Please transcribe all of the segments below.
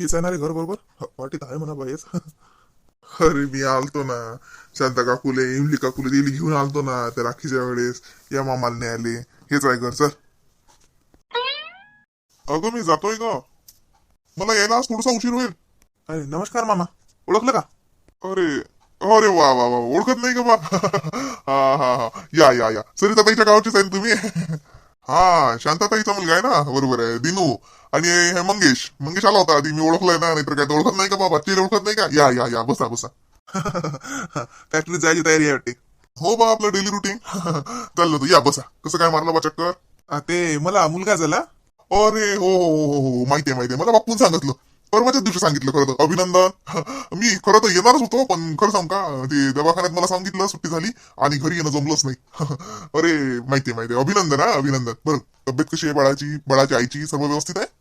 हेच आहे ना रे घर बरोबर वाटीत आहे म्हणा बाईच अरे मी आलतो ना. शांता काकुले इमली काकुले दिली घेऊन आलतो ना त्या राखीच्या वेळेस. या मामाला नाही आले हेच आहे घर सर अगं मी जातोय ग. मला यायला आज थोडासा उशीर होईल. अरे नमस्कार मामा. ओळखलं का? अरे अरे वा वा वा. ओळखत नाही का बा. हा हा हा. या या या. सरिताताईच्या गावचेच आहे तुम्ही? हा शांताताईचा मुलगा आहे ना? बरोबर आहे. दिनू. आणि हे मंगेश. मंगेश आला होता आधी. मी ओळखलाय ना. नाहीतर काय तो ओळखत नाही का बाबा? ते ओळखत नाही का? या या या. बसा बसा. फॅक्टरीत जायची तयारी आहे वाटते. हो बा आपलं डेली रुटीन चाललं होतं. या बसा. कसं काय मारलं बा चक्कर? ते मला मुलगा झाला. अरे हो हो हो हो हो. माहिती आहे माहिती आहे. मला बापून सांगितलं. परवाच्याच दिवशी सांगितलं खरं तर. अभिनंदन. मी खरं तर येणारच होतो पण खरं सांग का? ते दवाखान्यात मला सांगितलं सुट्टी झाली आणि घरी येणं जमलंच नाही. अरे माहिती माहिती आहे. अभिनंदन हा अभिनंदन. बरं. तब्येत कशी आहे? बाळाची बाळाची आईची सर्व व्यवस्थित आहे?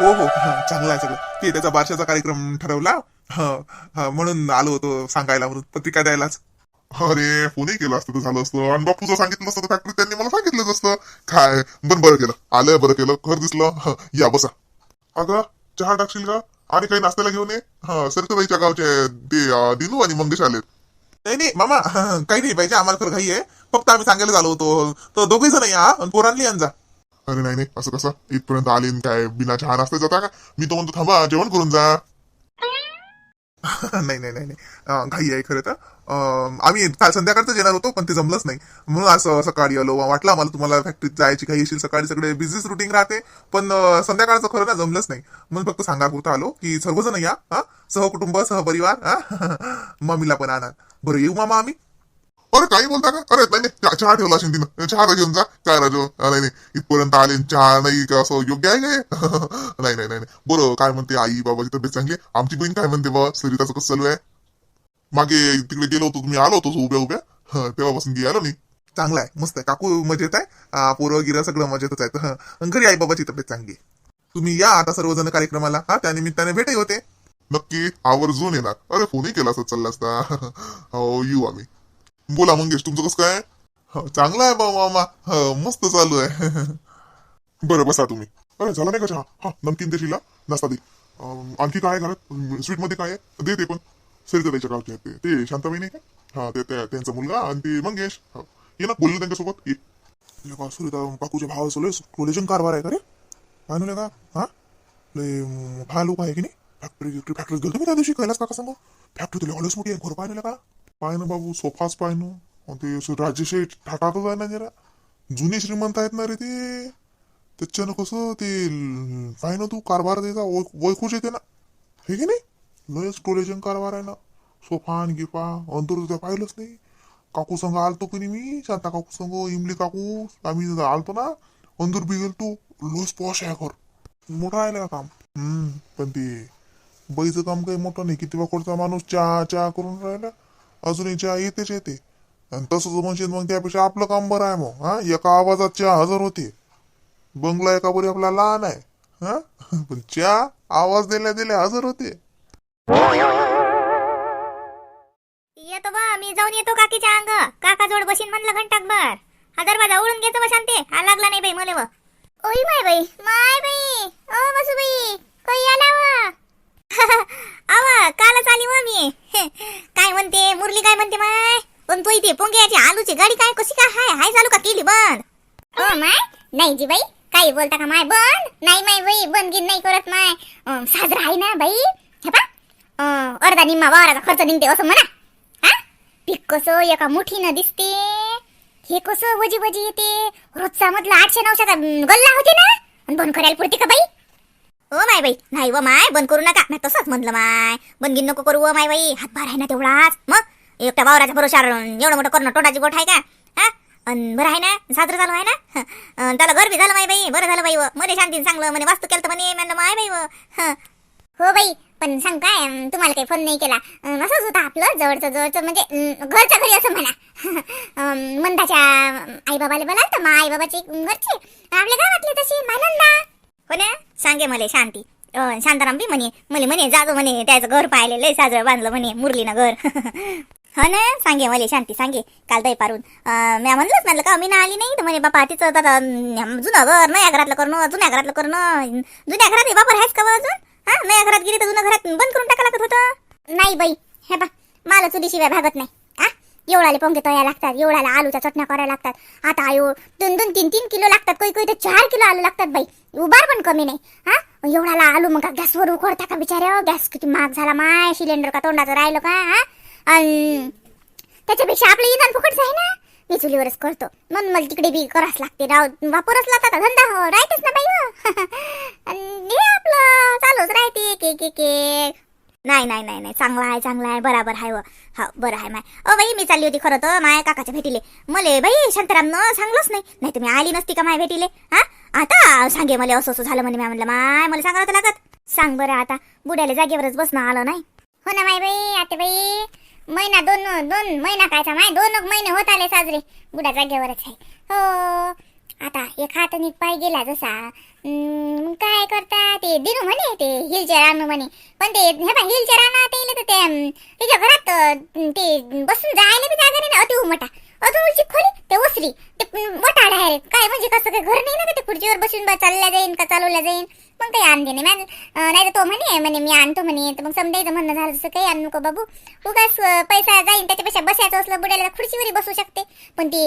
हो हो चांगला आहे सगळं ते त्याचा बारशाचा कार्यक्रम ठरवला. म्हणून आलो होतो सांगायला म्हणून पत्रिका द्यायलाच. अरे फोनही केला असतं तर झालं असतं. आणि बापूचं सांगितलं असतं तर फॅक्टरीत त्यांनी मला सांगितलंच असतं. काय? पण बरं केलं. आलं बरं केलं. घर दिसलं. या बसा. अगं चहा टाकशील का? आणि काही नाश्त्याला घेऊन ये. हा सरकताईच्या गावचे ते अं, दिनू आणि मंगेश आलेत. नाही नाही मामा काही नाही पाहिजे आम्हाला खरं घाई आहे. फक्त आम्ही सांगायला झालो होतो. तर दोघे जण या आणि पोरांनी यांजा अरे नाही नाही असं कसं? इथपर्यंत आले काय बिना चहा नाश्ता जाता का? मी तो म्हणतो थांबा जेवण करून जा. नाही नाही नाही नाही. घाई आहे खरं तर. आम्ही काल संध्याकाळचं येणार होतो पण ते जमलंच नाही. म्हणून असं सकाळी आलो. वाटलं मला तुम्हाला फॅक्टरीत जायची काही येशील सकाळी सगळे बिझनेस रुटीन राहते पण संध्याकाळचं खरं ना जमलंच नाही. म्हणून फक्त सांगा होता आलो की सर्वजण या हा? सहकुटुंब सहपरिवार हा? मम्मीला पण आणा. बरं येऊ मामा आम्ही? अरे काही बोलता का अरे नाही नाही चहा- ठेवला असेल तिनं चहा घेऊन जा काय राजो नाही नाही इथपर्यंत आले चहा नाही का असं योग्य आहे काय नाही नाही नाही नाही. बरं काय म्हणते आई बाबाची तब्येत चांगली आहे? आमची बहीण काय म्हणते बाबा सरिताचं कसं चालू आहे मागे तिकडे गेलो होतो तुम्ही आलो होतो उभ्या उभ्या तेव्हापासून गेलो मी चांगला आहे मस्त आहे काकू मजेत आहे पोरं गिरं सगळं मजेतच आहेत हं. आणि घरी आई बाबाची तब्येत चांगली आहे तुम्ही या आता सर्वजण कार्यक्रमाला हा त्या निमित्ताने भेटही होते नक्की आवर्जून येणार अरे फोनही केला असता चालला असता हो येऊ आम्ही बोला मंगेश तुमचं कसं काय? हो, चांगलं आहे बा मामा. हो, मस्त चालू आहे. बरं बसा तुम्ही. अरे झाला नाही का चहा? हा नमकीन देशीला हा? नाश्ता दे. आणखी काय घरात? स्वीटमध्ये काय आहे? दे ते पण. सरिता त्याच्या गावचे आहेत ते. ते शांताबाई नाही का हा ते त्यांचा मुलगा आणि ते मंगेश. हो. ये ना बोललो त्यांच्यासोबत. ये. का सुरिता काकूच्या भाव असलो कोलेजन कारभार आहे का रे? पाहिलं का? हा? लय भा लोक आहे की नाही? फॅक्टरी फॅक्टरी गेलो मी त्या दिवशी कैलास काका समोर फॅक्टरी तुला हॉलच मोठी आहे. घोर पाहिलं का? पाहिलं बाबू सोफाच पाहिलं ना ते असं राजेशाही आहे ना जरा. जुने श्रीमंत आहेत ना रे ते. त्याच्यानं कसं ते ल- पाय ना तू कारभार त्याचा वैखूच येते ना. हे की नाही? लयच टोलेजन कारभार आहे ना. सोफा आणि गिफा अंतर त्या पाहिलंच नाही. काकू संघ आलतो की नाही मी शांता काकू संघ इमली काकू आम्ही आलतो ना. अंदूर बी गेलतो लोस पॉश आहे कर मोठा आहे ना काम? हम्म पण ते बाईचं काम काही मोठं नाही. किती वाकडचा माणूस चहा चहा करून राहिला. अजूनही चहा येतेच येते आणि तसंच म्हणशील मग त्यापेक्षा आपलं काम बरं आहे मग हा? एका आवाजात चहा हजर होते. बंगला एका बरी आपला लहान आहे हा? पण चहा आवाज दिल्या दिल्या हजर होते. येतो बा मी जाऊन येतो काकीच्या अंग. काका जोड बशीन म्हणलं घंटाकभर. हा दरवाजा उडून घेतो शांते. हा लागला नाही बाई मले व. ओय माय बाई माय बाई ओ बसू बाई काही आला वा आवा कालच आली व मी काय म्हणते मुरली काय म्हणते माय पण तो इथे पोंग्याची आलूची गाडी काय कशी काय हाय? हाय चालू का केली बंद हो माय. नाही जी बाई काही बोलता का माय? बंद नाही माय बाई बंद गिन नाही करत माय. अं, साजरा आहे ना बाई? हे पा अं, अर्धा निम्मा वावराचा खर्च निघते असं म्हणा. हा? पीक कसं एका मुठीनं दिसते. हे कसं वजी वजी येते. रोजचा मधला आठशे नऊशेचा अं, गल्ला होते ना? आणि बंद करायला पुरते का बाई? हो माय बाई नाही व माय बंद करू नका. मी तसंच म्हणलं माय. बंदगी नको करू व माय बाई. हातभार आहे ना तेवढाच. मग? एकट्या वावराच्या भरोशावर एवढं मोठं करणं तोंडाची गोठ आहे का? हा? अन बरं आहे ना? साजरं चालू आहे ना? अन त्याला घर बी झालं माय बाई. बरं झालं बाई व. मध्ये शांतीने चांगलं म्हणे वास्तू केलं तर म्हणे. म्हणलं माय बाई व. हं. हो बाई. पण सांग काय? अं, तुम्हाला काही फोन नाही केला. अं, असंच होतं आपलं? जवळचं जवळचं म्हणजे अं, घरच्या घरी असं म्हणा. अं, मंदाच्या आई बोलाल तर मग आई बाबाचे घरचे. आपल्या गावातले तशी मानंदा हो ना? सांगे मले शांती. अं, शांताराम बी म्हणे. मले म्हणे जागो म्हणे. त्याचं घर पाहिले लय साजरं बांधलं म्हणे. मुरलीनं घर. हो ना सांगे मला शांती सांगे काल दही पारून. मी म्या म्हणलंच म्हणलं का मी ना आली नाही. तर म्हणे बापा तिचं आता जुनं घर नया घरातलं करणं जुन्या घरातलं करणं. जुन्या घरात हे बापर आहेस का अजून? हा नया घरात गेली तर जुन्या घरात बंद करून टाका लागत होतं? नाही बाई हे बा मला चुलीशिवाय भागत नाही. हा एवढाले पोंगे तया लागतात एवढाला आलूच्या चटण्या करायला लागतात. आता आयो दोन दोन तीन तीन किलो लागतात काही काही तर चार किलो आलू लागतात बाई. उभार पण कमी नाही. हा एवढाला आलू मग गॅसवर उकडता का बिचाऱ्या? गॅस किती महाग झाला माय सिलेंडर का तोंडाचं राहिलं का? हा? आणि त्याच्यापेक्षा आपलं इंधन फुकटच आहे ना? मी चुलीवरच करतो. म्हणून मला तिकडे बी करावंच लागते. राव वापरच लागतात धंदा हो राहतेच ना बाई हो. आणि हे आपलं चालूच राहते एक एक एक एक. नाही नाही नाही नाही. चांगला आहे चांगला आहे. बराबर आहे व हा बरं आहे माय. ओ बाई मी चालली होती खरं तर माय काकाच्या भेटीले. मले बाई शांतारामनं सांगलंच नाही. नाही तुम्ही आली नसती का माय भेटीले? हा? आता सांगे मला असं असं झालं म्हणे मी म्हणलं माय मला सांगावं तर लागत. सांग बरं आता. बुड्याला जागेवरच बसणं आलं नाही. हो ना माय बाई आता बाई. महिना दोन दोन महिना कायचा माय दोन महिने होत आले साजरे. बुडा जागेवरच आहे. हो आता एक हात आणि पाय गेला जसा. मग काय करता ते? दिनू म्हणे ते हिलचेअर आणू म्हणे. पण ते हे बा हिलचेअर आणा ते तर ते त्याच्या घरात ते बसून जायला बी जागा नाही ना अति उमटा. अजून खोली? ते ओसरी. ते मोठा आहे काय म्हणजे कसं काय घर नाही ना का ते खुर्चीवर बसून चालल्या जाईन का चालवल्या जाईन? मग काही आणते नाही. मॅन नाही तर तो म्हणे म्हणे मी आणतो म्हणे. तर मग समजायचं म्हणणं झालं तसं काही आणू नको बाबू. उगाच पैसा जाईन त्याच्यापेक्षा बसायचं असलं बुड्याला खुर्चीवरही बसू शकते. पण ते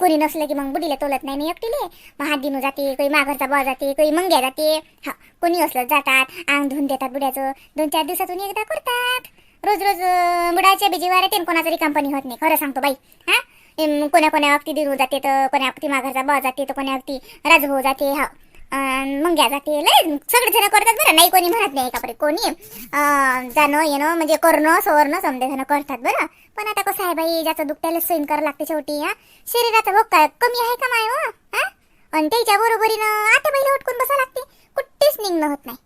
कोणी नसलं की मग बुडीला तोलत नाही. मी एकटीले. मग हात दिनू जाते काही माघरचा बॉ जाते काही मंग्या जाते. हा कोणी असलं जातात अंग धुवून देतात बुड्याचं. दोन चार दिवसातून एकदा करतात. रोज रोज अं, बुडाच्या बिजीवर येते कोणाचा कंपनी होत नाही. खरं सांगतो बाई हा? कोण्या कोण्या वक्ती दिनू जाते तर कोण्या वक्ती माघारचा बा जाते तर कोण्या वक्ती राजभाऊ जाते हा. मग घ्या जाते. लय सगळे जण करतात बरं. नाही कोणी म्हणत नाही का कोणी. जाणं येणं म्हणजे करणं सवरणं समजे जण करतात बरं. पण आता कसं आहे बाई ज्याचं दुखत्याला सहन करावं लागते शेवटी हा. शरीराचा भोग काय कमी आहे का माय हो? हा? आणि त्याच्या बरोबरीनं आता बैल उठकून बसावं लागते कुठेच निघणं होत नाही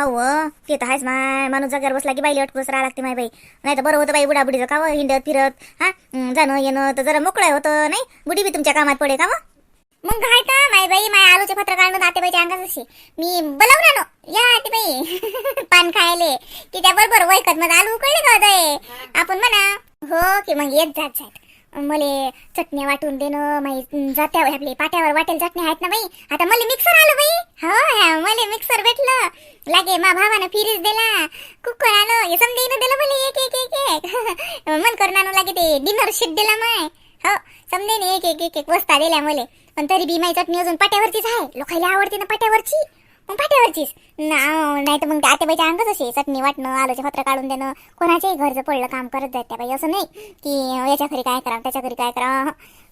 हो ते तर आहेच माय. माणूस जागेवर बसला की बाईला अटकूनच राहा लागते माय बाई. नाही तर बरं होतं बाई बुडाबुडीचं का हिंडत फिरत हा? जाणं येणं तर जरा मोकळं होतं नाही? बुडी बी तुमच्या कामात पडे का मग काय तर माय बाई माय आलूचे पत्र काढून आतेबाईच्या अंगात असे मी बोलावला ना या आतेबाई. पान खायले. की त्या बरोबर वैकत मध्ये आलू उकळले का आपण म्हणा. हो की मग येत जात जात. मले चटण्या वाटून देणं माही जात्यावर आपली पाट्यावर वाटेल चटण्या आहेत ना बाई. आता मला मिक्सर आलं बाई. हो मला मिक्सर भेटलं. लागे मा भावानं फिरीज दिला. कुकर आलं. हे दिलं मला एक एक एक एक. मन करून लागे ते. डिनर शीट दिला माय. हो समजेन एक एक एक एक वस्ता दिल्या मले. पण तरी बी माई चटणी अजून पाट्यावरचीच आहे. लोकायला आवडते ना पाट्यावरची. पाठीवरचीच. नाही तर मग त्या आत्याबाईच्या अंगच अशी चटणी वाटणं आलूचे पत्र काढून देणं. कोणाच्याही घरचं पडलं काम करत जात त्या बाई. असं नाही की याच्या घरी काय करा त्याच्या घरी काय करा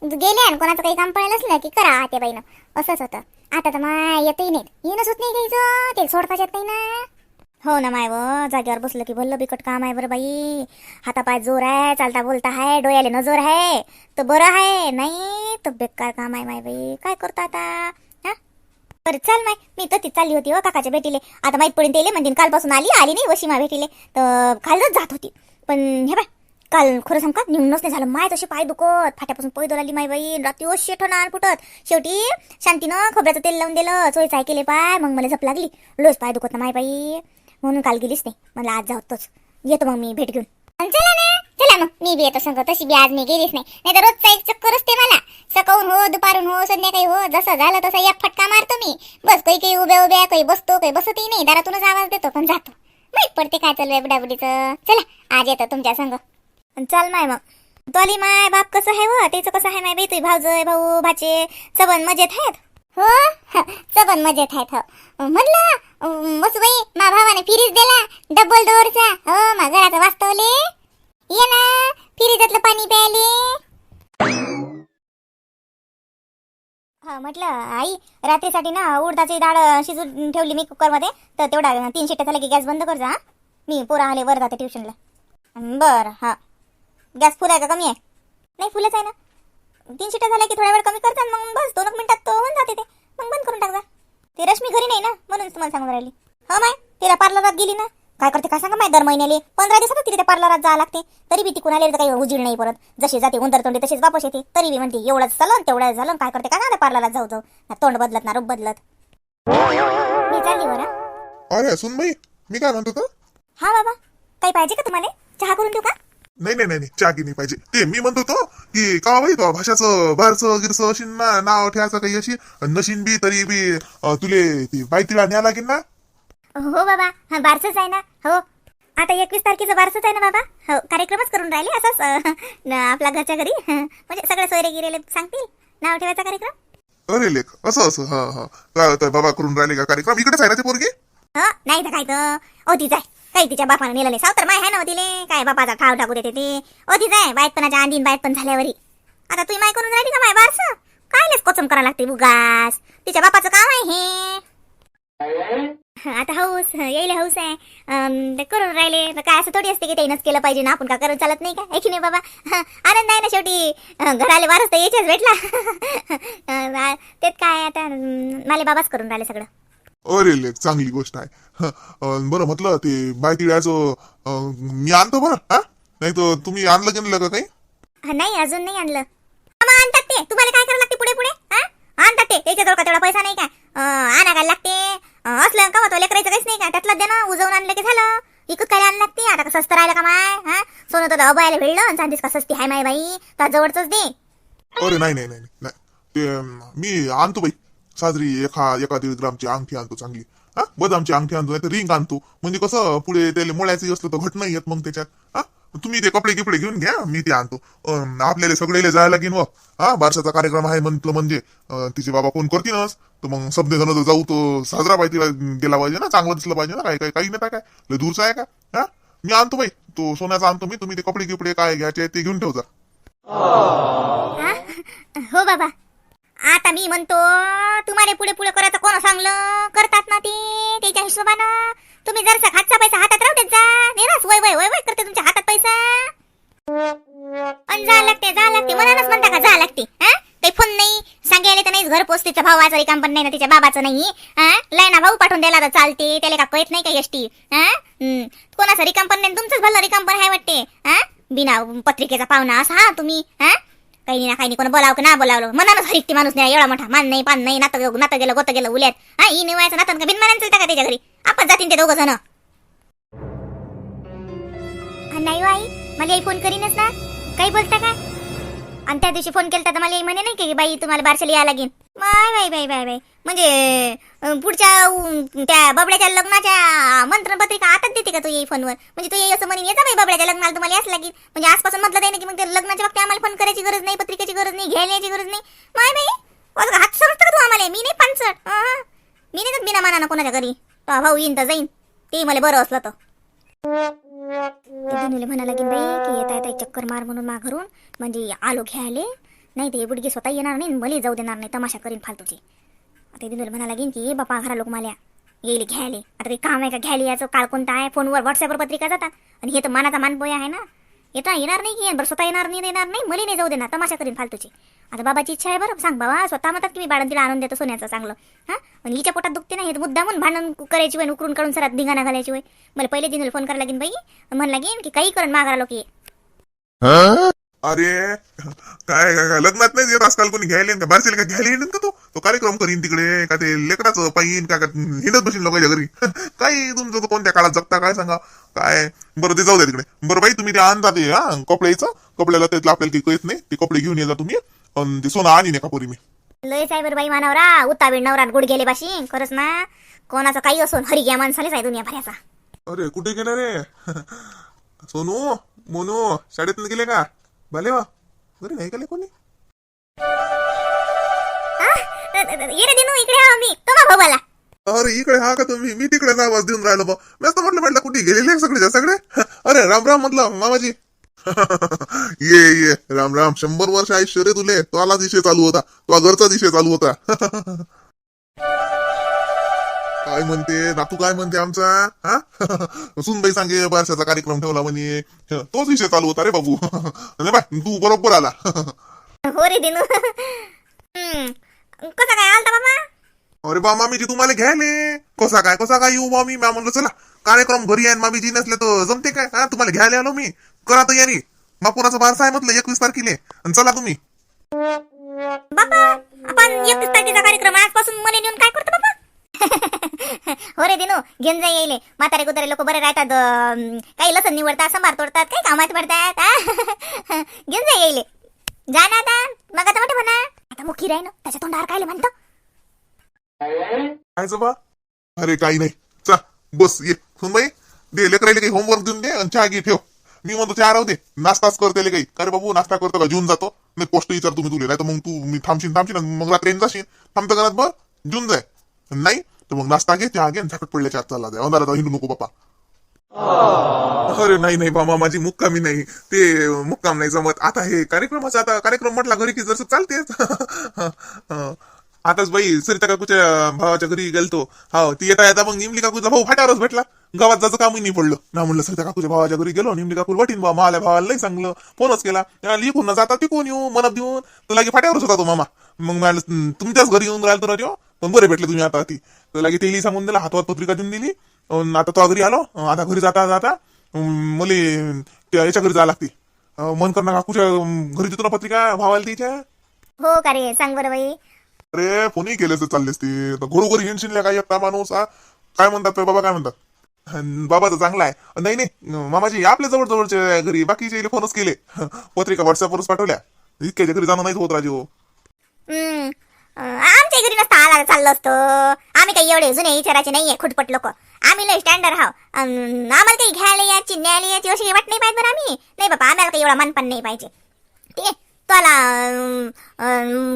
गेले आणि कोणाचं काही काम पडलं असलं की करा आत्याबाईनं. असंच होतं. आता तर माय येतही नाहीत. येणं होत नाही घ्यायचं. ते सोडताच येत नाही ना. हो ना माय व जागेवर बसलं की भल्लं बिकट काम आहे बरं बाई. हातापाय जोर आहे चालता बोलता आहे डोळ्याले नजर आहे. तर बरं आहे. नाही तर बेकार काम आहे माय बाई. काय करतो आता? बरं चाल माय. मी तर ती चालली होती हो काकाच्या भेटीले. आता माहीत पडून तेले म्हणजे कालपासून आली आली नाही वशिमा भेटीले. तर कालच जात होती. पण हे बाय काल खरं सांग का निघणंच नाही झालं. माय तसे पाय दुखत फाट्यापासून पोय आली माय बाई रात्री वशी ठोणार फुटत. शेवटी शांतीनं खोबऱ्याचं तेल लावून दिलं चोय चाय केले पाय मग मला झप लागली. लोच पाय दुखत ना माय बाई. म्हणून काल गेलीच नाही. मला आज जातोच येतो मग मी भेट घेऊन. चला ना चला मग. मी बी येतो सांगतो तशी बी आज मी गेलीच नाही. नाही तर रोज एक चक्कर असते मला. सकाळून हो दुपारून हो संध्याकाळी हो जसं झालं तसं एक फटका मारतो मी. बस काही काही उभ्या उभ्या काही बसतो काही बसतही नाही. दारातूनच आवाज देतो पण जातो. माहीत पडते काय चालू आहे बुडाबुडीचं. चला आज येतो तुमच्या संग. चाल माय मग. दोली माय बाप कसं आहे व? त्याचं कसं आहे माय बाई? तुझी भाऊजय भाऊ भाचे सबन मजेत आहेत? हो? सबन मजेत आहेत हो. म्हणलं मसुबाई मा भावाने फिरीज दिला डबल डोरचा हो मा घराचं वास्तवले. ये ना फिरीजातलं पाणी प्यायले. म्हटलं आई रात्रीसाठी ना उडदाची डाळ शिजून ठेवली मी कुकरमध्ये. तर तेवढा तीन शिट्ट्या झाल्या की गॅस बंद कर जा मी पोरा आले वर जाते ट्युशनला बरं हा. गॅस फुल आहे का? कमी आहे? नाही फुलच आहे ना. तीन शिट्या झाल्या की थोड्या वेळ कमी करतात मग बस दोन एक मिनिटात तो होऊन जाते ते. मग बंद करून टाक जा. ते रश्मी घरी नाही ना म्हणून तुम्हाला सांगून राहिली. हो माय तिला पार्लरात गेली ना. काय करते काय सांगा माय दर महिन्याले? पंधरा दिवसात त्या पार्लरात जावं लागते. तरी बी ती कुणाला तर काही उजीड नाही परत जशी जाते उंदर तोंडी तशीच वापस येते. तरी बी म्हणते एवढंच चालन तेवढं झालं काय करते? काय सांगा पार्लरात जाऊ जाऊ. ना तोंड बदलत ना रूप बदलत. मी चालली बरं. अरे सुन बाई मी काय म्हणतो तर हा बाबा काही पाहिजे का तुम्हाला? चहा करून देऊ का? नाही नाही नाही नाही, चहा नाही पाहिजे. ते मी म्हणतो तो की का बाई तो भाषाचं बारचं गिरचं अशी ना नाव ठेवायचं काही अशी? नशीन बी तरी बी अं, तुले ती बायतीला न्या लागेल ना? हो बाबा. हा बारसच आहे ना? हो. आता एकवीस तारखेचं बारसच आहे ना बाबा? हो कार्यक्रमच करून राहिले असंच. आपल्या घरच्या घरी. म्हणजे सगळे सोयरे गिरेले सांगतील. नाव ठेवायचा कार्यक्रम? अरे लेख असं असं. हा हा. काय होतं बाबा करून राहिले का कार्यक्रम? इकडेच आहे ना ते पोरगी? हो नाही तर काय तर ओ तिचा काही तिच्या बापानं नेलं नाही. सावतर माय आहे ना हो तिले? काय बापाचा खाव टाकू देते ते? ओ तिचा आहे. बायतपणाच्या आंधीन बायतपण झाल्यावरी. आता तुम्ही माय करून राहिली का माय बारस? कायलेच कोचम करा लागते उगास तिच्या बापाचं काम आहे हे. आता हौस येईल हौस आहे. करून राहिले. काय असं थोडी असते की त्यानंच केलं पाहिजे ना? आपण का करत चालत नाही का? आहे की नाही बाबा? आनंद आहे ना शेवटी. घराले वारस तर यायचेच भेटला. तेच काय आता माले बाबाच करून राहिले सगळं. अरे लेख चांगली गोष्ट आहे. बरं म्हटलं ते बायतिळ्याचं अं, मी आणतो बरं हा? नाही तर तुम्ही आणलं का काही? हा, नाही अजून नाही आणलं. आणतात ते. तुम्हाला काय करावं लागते पुढे पुढे? आणतात ते. त्याच्याजवळ का तेवढा पैसा नाही काय आणायला लागते? असलं का तो लेकरायचं काहीच नाही का? त्यातलं दे ना उजवून आणलं की झालं. इकत काय आणलं लागते? आता का स्वस्त राहिलं का माय? हा? सोनं तर अबायला भिडलं आणि चांदीस का सस्ती हाय माय बाई? तर जवळच दे. अरे नाही नाही नाही नाही, नाही ते मी आणतो बाई. साजरी एका एका दीड ग्रामची अंगठी आणतो चांगली. हा? बदामची अंगठी आणतो नाही तर रिंग आणतो. म्हणजे कसं पुढे त्याला मोळ्याचं असलं तर घट नाही येत मग त्याच्यात. हा? तुम्ही ते कपडे गिपडे घेऊन घ्या मी ते आणतो. आपल्याला सगळेले जायला लागेल व. हा? बारशाचा कार्यक्रम आहे म्हटलं म्हणजे. तिचे बाबा फोन करतीनच तर मग सबने जण जाऊ तो साजरा पाहिजे गेला पाहिजे ना चांगलं दिसलं पाहिजे ना काय काय काही नाही काय? लय दूरचा आहे का? हा? मी आणतो बाई. तो सोन्याचा आणतो मी. तुम्ही ते कपडे गिपडे काय घ्यायचे ते घेऊन ठेवता हा? हो बाबा. आता मी म्हणतो तुम्हाला पुढे पुढे करायचं कोण सांगलं? करतात ना ते त्याच्या हिशोबानं. तुम्ही जरसा खातचा पैसा हातात राहू देत जा. नेराच वय वय वय वय भावाचं रिकाम पण नाही ना तिच्या बाबाचं नाही. हा? लायना भाऊ पाठवून द्यायला तर चालते त्याला का कळत नाही का एसटी? हा? हम्म. कोणाचं रिकाम पण नाही तुमचंच भलं रिकाम पण आहे वाटते. हा? बिना पत्रिकेचा पाहुणा असा हा तुम्ही हा? काही नाही ना काही नाही कोण बोलावं ना बोलावलं मनानच हरिकते माणूस नाही एवढा मोठा मान नाही पान नाही नातं गेलं नातं गेलं गोतं गेलं उल्यात. हा ही निवायचं नातं का बिनमानाने चालतं का त्याच्या घरी? आपण जातीन ते दोघं जण. नाही हो आई मला आई फोन करीनच ना. काही बोलता का आणि त्या दिवशी फोन केला तर मला आई म्हणे नाही की बाई तुम्हाला बारशाला यायला लागेल. Bye bye bye bye bye. म्हणजे पुढच्या त्या बाबड्याच्या लग्नाच्या मंत्रपत्रिका आताच देते का तू येई फोनवर? म्हणजे तू येई असं म्हणून येता बाई बाबड्याच्या लग्नाला तुम्हाला याच लागेल म्हणजे आजपासून म्हटलं नाही की मग त्या लग्नाच्या वक्ती आम्हाला फोन करायची गरज नाही पत्रिकेची गरज नाही घ्यायची गरज नाही. माय बाई. असं हात समजतं का तू आम्हाला? मी नाही पानसट मी नाही बिना मानानं कोणाच्या घरी. भाऊ येईन तर जाईन. ते मला बरं असलं तर. म्हणाला म्हणा लागेल बाई की येता येता एक चक्कर मार म्हणून माघरून. म्हणजे आलो घ्यायले. नाही ते बुडगी स्वतः येणार नाही मला जाऊ देणार नाही तमाशा करीन फालतूची. आता दिनुले म्हणा लागेल की बापा घरा लोक मला येईल घ्यायले. आता ते काम आहे का घ्यायला याचं? काळ कोणता आहे? फोनवर व्हॉट्सअपवर पत्रिका जातात. आणि हे तर मनाचा मानपोय आहे ना. येता येणार नाही की बरं स्वतः येणार नाही येणार नाही मला नाही जाऊ देणार. तमाशा करीन फालतूची. आता बाबाची इच्छा आहे बरं. सांग बाबा स्वतः म्हणतात की मी बाळांना तिला आणून देतो सोन्याचं चांगलं. हा? आणि हिच्या पोटात दुखते नाही हे भांडण करायची वय उकरून काढून सरात धिंगाणा घालायची वय. मला पहिले दिनला फोन करायला लागेन बाई. म्हणला लागेल की काही करून मागारा लोक ये. अरे काय काय काय? लग्नात नाही येत आजकाल कोणी? घ्यायला येईन का? बारसेल का? घ्यायला येईन का तो? तो कार्यक्रम करीन तिकडे का ते लेकराचं पाहिन का का हिंडत बसीन लोकांच्या घरी? काही तुमचं? तो कोणत्या काळात जगता? काय सांगा? काय? बरं ते जाऊ द्या तिकडे. बरं बाई तुम्ही ते आणता ते हा कपड्याचं कपड्याला त्यातलं आपल्याला काही कळत नाही. ते कपडे घेऊन ये जा तुम्ही. अन ते सोनं आणि का पोरी मी लय साहेबर बाई मानवरा उतावीड नवरा गुड गेले बाशी खरंच ना कोणाचं काही असो हरी घ्या माणसालेच आहे दुनिया भऱ्याचा. अरे कुठे गेला रे? सोनू मोनू शाळेत गेले का? भले वा घरी नाही गेले कोणी? दिनू इकडे हा मी तो भाऊ अरे इकडे हा का तुम्ही? मी तिकडे आवाज देऊन राहिलो बा. मी असं म्हटलं म्हटलं कुठे गेलेले सगळे सगळे? अरे राम राम म्हटलं मामाजी. ये ये. राम राम. शंभर वर्ष आयुष्य रे तुले. तो आला दिशे चालू होता. तो घरचा दिशे चालू होता. काय म्हणते? नातू काय म्हणते आमचा? हा? सुनबाई सांगे बारशाचा कार्यक्रम ठेवला म्हणे. तोच विषय चालू होता रे बाबू. नाही बाय तू बरोबर आला. हो रे दिनू. कसा काय आलता बाबा? अरे बा मामीजी तुम्हाला घ्यायले. कसा काय कसा काय येऊ मामी? म्या म्हणलं चला कार्यक्रम घरी आहे मामीजी नसले तर जमते काय? हा तुम्हाला घ्यायला आलो मी. करा तयारी बापुराचा बारसा आहे म्हटलं एकवीस तारखेले. आणि चला तुम्ही. बाबा आपण एकतीस तारखेचा कार्यक्रम आजपासून मला नेऊन काय करतो बाबा हो रे दिनू घेऊन जा येईल म्हातारे कुतारे लोक बरे राहतात काही लसण निवडतात सांबार तोडतात काही कामात पडतात घेऊन जा येईल जा ना आता. मग आता म्हणा आता मुखी राही ना त्याच्या तोंडावर काय म्हणतो? काय बा अरे काही नाही. चा बस ये. सुनबाई दे लेकरायला काही होमवर्क देऊन दे आणि चहा घे ठेव. मी म्हणतो चहा राहू दे. नाश्ताच करते काही. अरे बाबू नाश्ता करतो का? जून जातो. नाही पोस्ट विचार तुम्ही तुले. नाही तर मग तू मी थांबशील थांबशील मग रात्री जाशील थांबतं घरात बर? जून जाय. नाही तर मग नाश्ता घे चहा घे आणि झाकट पडल्याच्या आत चालला जाय अंधारात हिंडू नको बापा अरे नाही नाही बाबा माझी मुक्कामी नाही ते मुक्काम नाही जमत आता हे कार्यक्रमाचा आता कार्यक्रम म्हटला घरी की जसं चालतेच आताच बाई सरिता काकूच्या भावाच्या घरी गेलतो. हा ती येता येता मग निमली काकूचा भाऊ फाट्यावरच भेटला. गावात जायचं कामही नाही पडलं. ना म्हणलं सरिता काकूच्या भावाच्या घरी गेलो निमली काकू वाटीन बा माल्या भावाला लई चांगलं. फोनच केला. लिखून न जाता तिकून येऊ मनात देऊन. तर लागे फाट्यावरच होता तो मामा. मग तुमच्याच घरी येऊन राहिलो तर पण बरे भेटले तुम्ही आता ती. तर लागे तेली सांगून दिला हातवात पत्रिका देऊन दिली. अन आता तो घरी आलो आता घरी जाता जाता मले त्या याच्या घरी जावं लागते. अं, मन करणं काकूच्या अं, घरी देतो ना पत्रिका भावाला तिच्या. हो का रे? सांग बरं बाई. अरे फोनही केले तर चाललेस ते. तर घरोघरी हिंडशील काय एकटा माणूस हा? काय म्हणतात ते बाबा काय म्हणतात? बाबा तर चांगला आहे. नाही नाही मामाजी आपल्या जवळ जवळच्या घरी बाकीचे फोनच केले. पत्रिका व्हॉट्सअपवरच पाठवल्या. इतक्याच्या घरी जाणं नाही होत राजू. हम्म. अं, आमच्या जरी नसता आला चाललो असतो. आम्ही काही एवढे जुने विचाराचे नाहीये खुटपट लोक. आम्ही लय स्टँडर्ड हाव आम्हाला काही घ्यायला याची न्यायला याची अशी वाट नाही पाहिजे बरं आम्ही. नाही बाबा आम्हाला काही एवढा मनपण नाही पाहिजे. ते तुला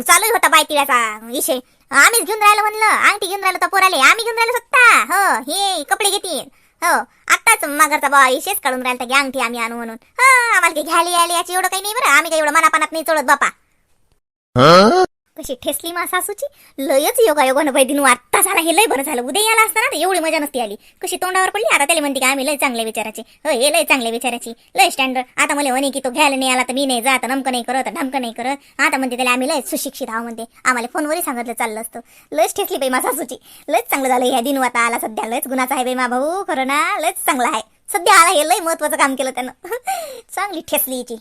चालू होता बाय तिळाचा विषय. आम्हीच घेऊन राहिलो म्हणलं. अंगठी घेऊन राहिलो तर पोराले. आम्ही घेऊन राहिलो सत्ता हो हे कपडे घेतील. हो आत्ताच मागरचा बा इशेच काढून राहिला की अंगठी आम्ही आणू म्हणून. हा आम्हाला काही घ्यायला यायला याची एवढं काही नाही बरं. आम्ही काही एवढं मनापणात नाही चोळत बापा. कशी ठेसली मा सासूची? लयच योगा योगानं बाई दिनू आत्ता झाला हे लय बरं झालं. उद्या याला असताना तर एवढी मजा नसती आली. कशी तोंडावर पडली? आता त्याला म्हणते की आम्ही लय चांगल्या विचाराचे. हो हे लय चांगल्या विचाराची. लय स्टँडर्ड आता मला म्हणे की तो घ्यायला नाही आला तर मी नाही जात नमकं नाही करत ढमकं नाही करत. आता म्हणते त्याला आम्ही लय सुशिक्षित आहो म्हणते. आम्हाला फोनवरही सांगितलं चाललं असतं. लयच ठेसली बाई मा सासूची. लयच चांगलं झालं ह्या दिनू आता आला सध्या. लयच गुणाचा आहे बाई मा भाऊ खरं ना? लयच चांगला आहे. सध्या आला हे लय महत्वाचं काम केलं त्यानं. चांगली ठेसली हिची.